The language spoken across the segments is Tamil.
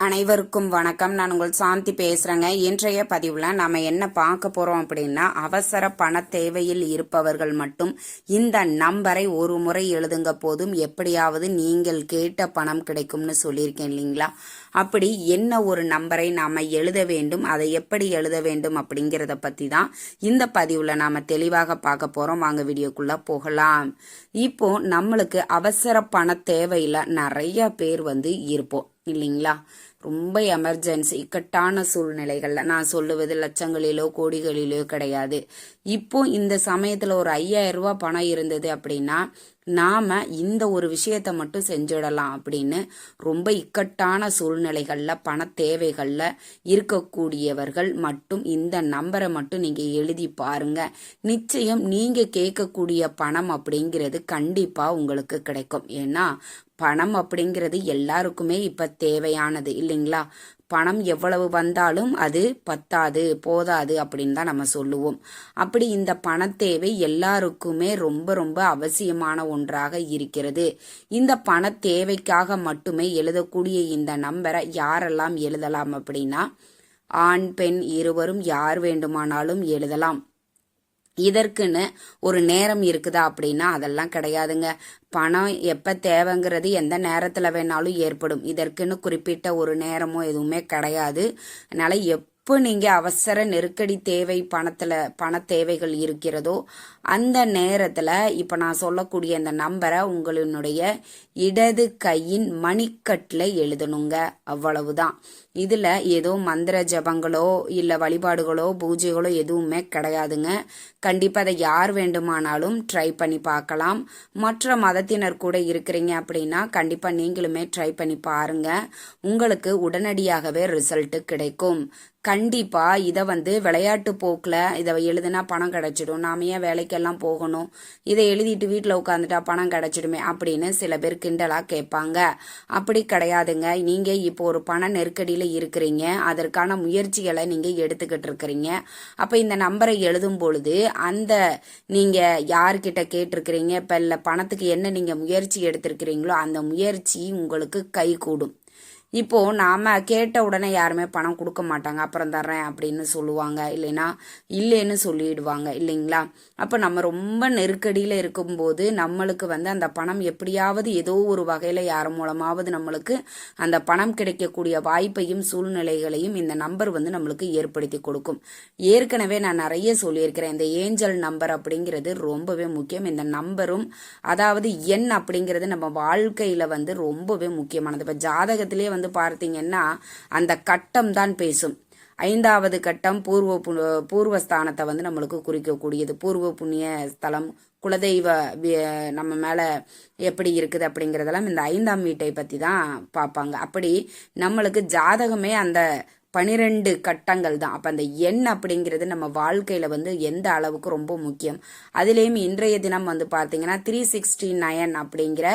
அனைவருக்கும் வணக்கம். நான் உங்கள் சாந்தி பேசுகிறேங்க இன்றைய பதிவில் நம்ம என்ன பார்க்க போகிறோம் அப்படின்னா அவசர பண தேவையில் இருப்பவர்கள் மட்டும் இந்த நம்பரை ஒரு முறை எழுதுங்க. போதும் எப்படியாவது நீங்கள் கேட்ட பணம் கிடைக்கும்னு சொல்லியிருக்கேன் இல்லைங்களா? அப்படி என்ன ஒரு நம்பரை நாம் எழுத வேண்டும் அதை எப்படி எழுத வேண்டும் அப்படிங்கிறத பற்றி தான் இந்த பதிவில் நாம் தெளிவாக பார்க்க போகிறோம் வாங்க வீடியோக்குள்ளே போகலாம். இப்போ நம்மளுக்கு அவசர பண தேவையில் நிறைய பேர் வந்து இருப்போம். இல்லைங்களா? ரொம்ப எமர்ஜென்சி இக்கட்டான சூழ்நிலைகள்ல. நான் சொல்லுவது லட்சங்களிலோ கோடிகளிலோ கிடையாது. இப்போ இந்த சமயத்துல ஒரு ஐயாயிரம் ரூபாய் பணம் இருந்தது அப்படின்னா நாம இந்த ஒரு விஷயத்த மட்டும் செஞ்சிடலாம் அப்படின்னு ரொம்ப இக்கட்டான சூழ்நிலைகள்ல பண தேவைகள்ல இருக்கக்கூடியவர்கள் மட்டும் இந்த நம்பரை மட்டும் நீங்க எழுதி பாருங்க. நிச்சயம் நீங்க கேட்கக்கூடிய பணம் அப்படிங்கிறது கண்டிப்பா உங்களுக்கு கிடைக்கும். ஏன்னா பணம் அப்படிங்கிறது எல்லாருக்குமே இப்ப தேவையானது இல்லைங்களா? பணம் எவ்வளவு வந்தாலும் அது பத்தாது போதாது அப்படின்னு தான் நம்ம சொல்லுவோம். அப்படி இந்த பண தேவை எல்லாருக்குமே ரொம்ப ரொம்ப அவசியமான ஒன்றாக இருக்கிறது. இந்த பண தேவைக்காக மட்டுமே எழுதக்கூடிய இந்த நம்பரை யாரெல்லாம் எழுதலாம் அப்படின்னா ஆண் பெண் இருவரும் யார் வேண்டுமானாலும் எழுதலாம். இதற்குன்னு ஒரு நேரம் இருக்குதா அப்படின்னா அதெல்லாம் கிடையாதுங்க. பணம் எப்போ தேவைங்கிறது எந்த நேரத்தில் வேணாலும் ஏற்படும். இதற்குன்னு குறிப்பிட்ட ஒரு நேரமோ எதுவுமே கிடையாது. அதனால் எப் எப்போ நீங்கள் அவசர நெருக்கடி தேவை பணத்தில் பண தேவைகள் இருக்கிறதோ அந்த நேரத்தில் இப்போ நான் சொல்லக்கூடிய இந்த நம்பரை உங்களுடைய இடது கையின் மணிக்கட்டில் எழுதணுங்க. அவ்வளவுதான். இதில் ஏதோ மந்திர ஜபங்களோ இல்லை வழிபாடுகளோ பூஜைகளோ எதுவுமே கிடையாதுங்க. கண்டிப்பாக அதை யார் வேண்டுமானாலும் ட்ரை பண்ணி பார்க்கலாம். மற்ற மதத்தினர் கூட இருக்கிறீங்க அப்படின்னா கண்டிப்பாக நீங்களுமே ட்ரை பண்ணி பாருங்க. உங்களுக்கு உடனடியாகவே ரிசல்ட் கிடைக்கும். கண்டிப்பா இதை வந்து விளையாட்டு போக்கில் இதை எழுதுனா பணம் கிடைச்சிடும். நாம ஏன் வேலைக்கெல்லாம் போகணும்? இதை எழுதிட்டு வீட்டில் உட்காந்துட்டா பணம் கிடைச்சிடுமே அப்படின்னு சில பேர் கிண்டலா கேட்பாங்க. அப்படி கிடையாதுங்க. நீங்க இப்போ ஒரு பண நெருக்கடியில் இருக்கிறீங்க. அதற்கான முயற்சிகளை நீங்க எடுத்துக்கிட்டு இருக்கிறீங்க. அப்போ இந்த நம்பரை எழுதும் பொழுது அந்த நீங்க யார்கிட்ட கேட்டிருக்கிறீங்க? இப்போ இல்லை பணத்துக்கு என்ன நீங்க முயற்சி எடுத்திருக்கிறீங்களோ அந்த முயற்சி உங்களுக்கு கை கூடும் இப்போ நாம கேட்ட உடனே யாருமே பணம் கொடுக்க மாட்டாங்க. அப்புறம் தர்றேன் அப்படின்னு சொல்லுவாங்க. இல்லைன்னா இல்லைன்னு சொல்லிடுவாங்க. இல்லைங்களா? அப்போ நம்ம ரொம்ப நெருக்கடியில் இருக்கும்போது நம்மளுக்கு வந்து அந்த பணம் எப்படியாவது ஏதோ ஒரு வகையில் யார் மூலமாவது நம்மளுக்கு அந்த பணம் கிடைக்கக்கூடிய வாய்ப்பையும் சூழ்நிலைகளையும் இந்த நம்பர் வந்து நம்மளுக்கு ஏற்படுத்தி கொடுக்கும். ஏற்கனவே நான் நிறைய சொல்லியிருக்கிறேன். இந்த ஏஞ்சல் நம்பர் அப்படிங்கிறது ரொம்பவே முக்கியம். இந்த நம்பரும் அதாவது எண் அப்படிங்கிறது நம்ம வாழ்க்கையில் வந்து ரொம்பவே முக்கியமானது. இப்போ ஜாதகத்திலே வந்து பார்த்தீங்கன்னா அந்த கட்டம் தான் பேசும். ஐந்தாவது கட்டம் பூர்வ பூர்வஸ்தானத்தை வந்து நம்மளுக்கு குறிக்கக்கூடியது. பூர்வ புண்ணிய ஸ்தலம் குலதெய்வ நம்ம மேலே எப்படி இருக்குது அப்படிங்கிறதெல்லாம் இந்த ஐந்தாம் வீட்டை பற்றி தான் பார்ப்பாங்க. அப்படி நம்மளுக்கு ஜாதகமே அந்த பனிரெண்டு கட்டங்கள் தான். அப்போ அந்த எண் அப்படிங்கிறது நம்ம வாழ்க்கையில் வந்து எந்த அளவுக்கு ரொம்ப முக்கியம்? அதுலேயும் இன்றைய தினம் வந்து பார்த்தீங்கன்னா த்ரீ சிக்ஸ்டி நயன் அப்படிங்கிற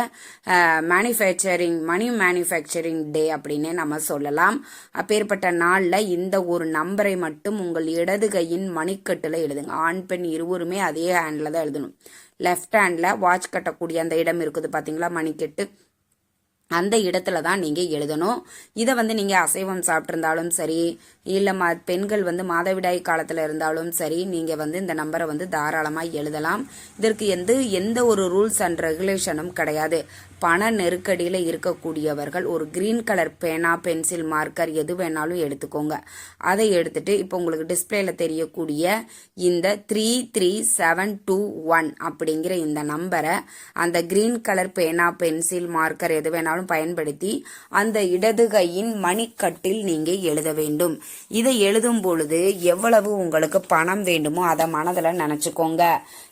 மேனுஃபேக்சரிங் மணி மேனுஃபேக்சரிங் டே அப்படின்னே நம்ம சொல்லலாம். அப்பேற்பட்ட நாளில் இந்த ஒரு நம்பரை மட்டும் உங்கள் இடது கையின் மணிக்கட்டில் எழுதுங்க. ஆண் பெண் இருவருமே அதே ஹேண்டில் தான் எழுதணும். லெஃப்ட் ஹேண்டில் வாட்ச் கட்டக்கூடிய அந்த இடம் இருக்குது பார்த்தீங்களா மணிக்கட்டு. அந்த இடத்துல தான் நீங்கள் எழுதணும். இதை வந்து நீங்கள் அசைவம் சாப்பிட்ருந்தாலும் சரி இல்லை ம பெண்கள் வந்து மாதவிடாய் காலத்தில் இருந்தாலும் சரி நீங்கள் வந்து இந்த நம்பரை வந்து தாராளமாக எழுதலாம். இதற்கு எந்த எந்த ஒரு ரூல்ஸ் அண்ட் ரெகுலேஷனும் கிடையாது. பண நெருக்கடியில் இருக்கக்கூடியவர்கள் ஒரு க்ரீன் கலர் பேனா பென்சில் மார்க்கர் எது வேணாலும் எடுத்துக்கோங்க. அதை எடுத்துட்டு இப்போ உங்களுக்கு டிஸ்பிளேல தெரியக்கூடிய இந்த three three seven two one அப்படிங்கிற இந்த நம்பரை அந்த க்ரீன் கலர் பேனா பென்சில் மார்க்கர் எது வேணாலும் பயன்படுத்தி அந்த இடது கையின் மணிக்கட்டில் நீங்க எழுத வேண்டும். இதை எழுதும் பொழுது எவ்வளவு உங்களுக்கு பணம் வேண்டுமோ அதை மனதில் நினச்சிக்கோங்க.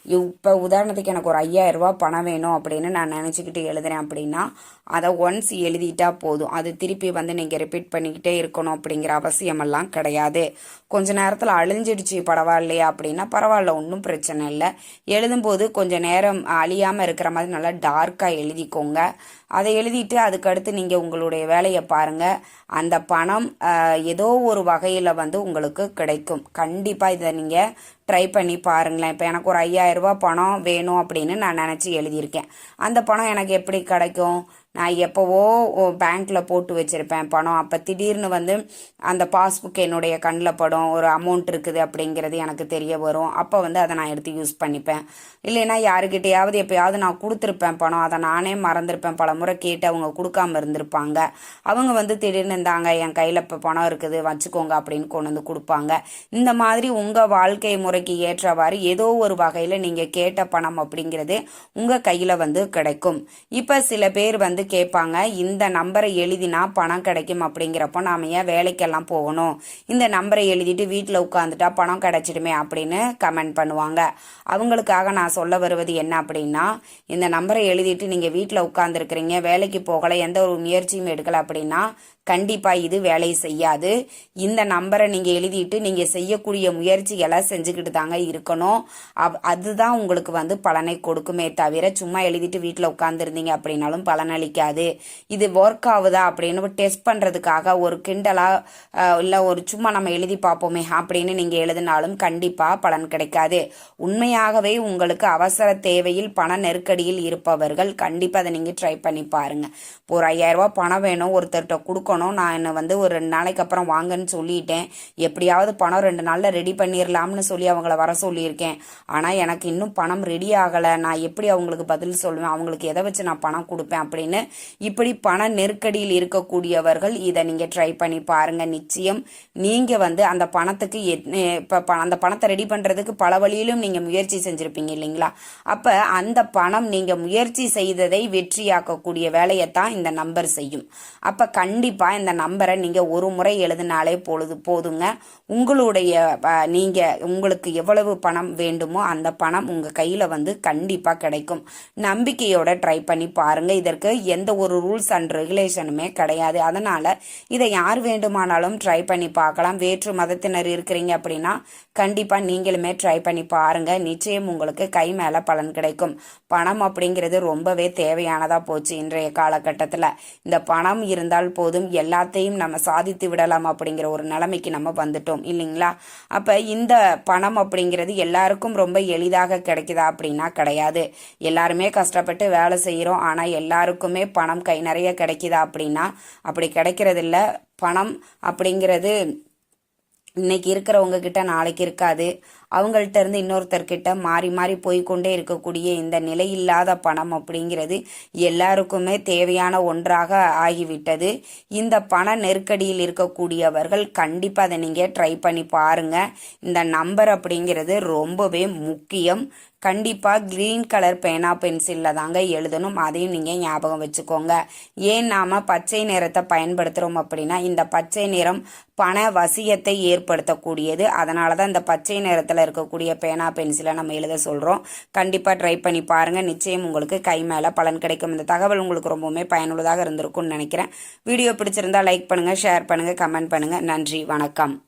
இப்போ உதாரணத்துக்கு எனக்கு ஒரு ஐயாயிரம் ரூபா பணம் வேணும் அப்படின்னு நான் நினச்சிக்கிட்டு எழுதுறேன் அப்படின்னா அதை ஒன்ஸ் எழுதிட்டா போதும். அது திருப்பி வந்து நீங்கள் ரிப்பீட் பண்ணிக்கிட்டே இருக்கணும் அப்படிங்கிற அவசியமெல்லாம் கிடையாது. கொஞ்ச நேரத்தில் அழிஞ்சிடுச்சு பரவாயில்லையா அப்படின்னா பரவாயில்ல ஒன்றும் பிரச்சனை இல்லை. எழுதும்போது கொஞ்சம் நேரம் அழியாமல் இருக்கிற மாதிரி நல்லா டார்க்காக எழுதிக்கோங்க. அதை எழுதிட்டு அதுக்கடுத்து நீங்கள் உங்களுடைய வேலையை பாருங்கள் அந்த பணம் ஏதோ ஒரு வகையில் வந்து உங்களுக்கு கிடைக்கும். கண்டிப்பாக இதை நீங்கள் ட்ரை பண்ணி பாருங்களேன். இப்போ எனக்கு ஒரு ஐயாயிரரூபா பணம் வேணும் அப்படின்னு நான் நினச்சி எழுதியிருக்கேன். அந்த பணம் எனக்கு எப்படி கிடைக்கும்? நான் எப்போவோ பேங்க்கில் போட்டு வச்சுருப்பேன் பணம். அப்போ திடீர்னு வந்து அந்த பாஸ்புக் என்னுடைய கண்ணில் படும். ஒரு அமௌண்ட் இருக்குது அப்படிங்கிறது எனக்கு தெரிய வரும். அப்போ வந்து அதை நான் எடுத்து யூஸ் பண்ணிப்பேன். இல்லைன்னா யாருக்கிட்டையாவது எப்போயாவது நான் கொடுத்துருப்பேன் பணம். அதை நானே மறந்துருப்பேன். பல முறை கேட்டு அவங்க கொடுக்காம இருந்திருப்பாங்க. அவங்க வந்து திடீர்னு இருந்தாங்க என் கையில் இப்போ பணம் இருக்குது வச்சுக்கோங்க அப்படின்னு கொண்டு வந்து கொடுப்பாங்க. இந்த மாதிரி உங்கள் வாழ்க்கை முறை முறைக்கு ஏற்றவாறு ஏதோ ஒரு வகையில் நீங்கள் கேட்ட பணம் அப்படிங்கிறது உங்கள் கையில் வந்து கிடைக்கும். இப்போ சில பேர் வந்து கேட்பாங்க இந்த நம்பரை எழுதினா பணம் கிடைக்கும் அப்படிங்கிறப்போ நாம ஏன் வேலைக்கெல்லாம் போகணும்? இந்த நம்பரை எழுதிட்டு வீட்டில் உட்காந்துட்டா பணம் கிடைச்சிடுமே அப்படின்னு கமெண்ட் பண்ணுவாங்க. அவங்களுக்காக நான் சொல்ல வருவது என்ன அப்படின்னா இந்த நம்பரை எழுதிட்டு நீங்கள் வீட்டில் உட்காந்துருக்கிறீங்க வேலைக்கு போகலை எந்த ஒரு முயற்சியும் எடுக்கலை அப்படின்னா கண்டிப்பாக இது வேலை செய்யாது. இந்த நம்பரை நீங்கள் எழுதிட்டு நீங்கள் செய்யக்கூடிய முயற்சிகளை செஞ்சுக்கிட்டு தாங்க இருக்கணும். அப் அதுதான் உங்களுக்கு வந்து பலனை கொடுக்குமே தவிர சும்மா எழுதிட்டு வீட்டில் உட்காந்துருந்தீங்க அப்படின்னாலும் பலனளிக்காது இது ஒர்க் ஆகுதா அப்படின்னு டெஸ்ட் பண்ணுறதுக்காக ஒரு கிண்டலாக இல்லை ஒரு சும்மா நம்ம எழுதி பார்ப்போமே அப்படின்னு நீங்கள் எழுதினாலும் கண்டிப்பாக பலன் கிடைக்காது. உண்மையாகவே உங்களுக்கு அவசர தேவையில் பண நெருக்கடியில் இருப்பவர்கள் கண்டிப்பாக அதை நீங்கள் ட்ரை பண்ணி பாருங்கள் ஒரு ஐயாயிரரூபா பணம் வேணும் ஒருத்தர்கிட்ட கொடுக்கணும் நான் என்னை வந்து ஒரு ரெண்டு நாளைக்கு அப்புறம் வாங்கன்னு சொல்லிட்டேன். எப்படியாவது பணம் ரெண்டு நாளில் ரெடி பண்ணிடலாம்னு சொல்லி அவங்கள வர சொல்லியிருக்கேன். ஆனால் எனக்கு இன்னும் பணம் ரெடி ஆகலை. நான் எப்படி அவங்களுக்கு பதில் சொல்லுவேன்? அவங்களுக்கு எதை வச்சு நான் பணம் கொடுப்பேன் அப்படின்னு இப்படி பண நெருக்கடியில் இருக்கக்கூடியவர்கள் இதை நீங்கள் ட்ரை பண்ணி பாருங்கள் நிச்சயம் நீங்கள் வந்து அந்த பணத்துக்கு இப்போ அந்த பணத்தை ரெடி பண்ணுறதுக்கு பல வழியிலும் நீங்கள் முயற்சி செஞ்சுருப்பீங்க இல்லைங்களா? அப்போ அந்த பணம் நீங்கள் முயற்சி செய்ததை வெற்றியாக்கக்கூடிய வேலையை தான் இந்த நம்பர் செய்யும். அப்போ கண்டிப்பாக இந்த நம்பரை நீங்கள் ஒரு முறை எழுதினாலே பொழுது போதுங்க. உங்களுடைய நீங்கள் உங்களுக்கு எவ்வளவு பணம் வேண்டுமோ அந்த பணம் உங்கள் கையில் வந்து கண்டிப்பாக கிடைக்கும். நம்பிக்கையோட ட்ரை பண்ணி பாருங்கள் இதற்கு எந்த ஒரு ரூல்ஸ் அண்ட் ரெகுலேஷனுமே கிடையாது. அதனால் இதை யார் வேண்டுமானாலும் ட்ரை பண்ணி பார்க்கலாம். வேற்று மதத்தினர் இருக்கிறீங்க அப்படின்னா கண்டிப்பாக நீங்களுமே ட்ரை பண்ணி பாருங்கள் நிச்சயம் உங்களுக்கு கை மேலே பலன் கிடைக்கும். பணம் அப்படிங்கிறது ரொம்பவே தேவையானதாக போச்சு இன்றைய காலகட்டத்தில். இந்த பணம் இருந்தால் போதும். எல்லாத்தையும் நம்ம சாதித்து விடலாம் அப்படிங்கிற ஒரு நிலைமைக்கு நம்ம வந்துட்டோம். இல்லைங்களா? அப்போ இந்த பணம் அப்படிங்கிறது எல்லாருக்கும் ரொம்ப எளிதாக கிடைக்குதா அப்படின்னா கிடையாது. எல்லாருமே கஷ்டப்பட்டு வேலை செய்கிறோம் ஆனால் எல்லாருக்குமே பணம் கை நிறைய கிடைக்குதா அப்படின்னா அப்படி கிடைக்கிறதில்ல. பணம் அப்படிங்கிறது இன்னைக்கு இருக்கிறவங்க கிட்ட நாளைக்கு இருக்காது. அவங்கள்ட்ட இருந்து இன்னொருத்தர்கிட்ட மாறி மாறி போய்கொண்டே இருக்கக்கூடிய இந்த நிலையில்லாத பணம் அப்படிங்கிறது எல்லாருக்குமே தேவையான ஒன்றாக ஆகிவிட்டது. இந்த பண நெருக்கடியில் இருக்கக்கூடியவர்கள் கண்டிப்பாக அதை நீங்கள் ட்ரை பண்ணி பாருங்கள் இந்த நம்பர் அப்படிங்கிறது ரொம்பவே முக்கியம். கண்டிப்பாக க்ரீன் கலர் பேனா பென்சிலில் தாங்க எழுதணும். அதையும் நீங்கள் ஞாபகம் வச்சுக்கோங்க. ஏன் நாம் பச்சை நிறத்தை பயன்படுத்துகிறோம் அப்படின்னா இந்த பச்சை நிறம் பண வசியத்தை ஏற்படுத்தக்கூடியது. அதனால தான் இந்த பச்சை நிறத்தில் இருக்கக்கூடிய பேனா பென்சிலை நம்ம எழுத சொல்கிறோம் கண்டிப்பாக ட்ரை பண்ணி பாருங்கள் நிச்சயம் உங்களுக்கு கை மேலே பலன் கிடைக்கும். இந்த தகவல் உங்களுக்கு ரொம்பவுமே பயனுள்ளதாக இருந்திருக்கும்னு நினைக்கிறேன். வீடியோ பிடிச்சிருந்தா லைக் பண்ணுங்கள் ஷேர் பண்ணுங்கள் கமெண்ட் பண்ணுங்கள் நன்றி வணக்கம்.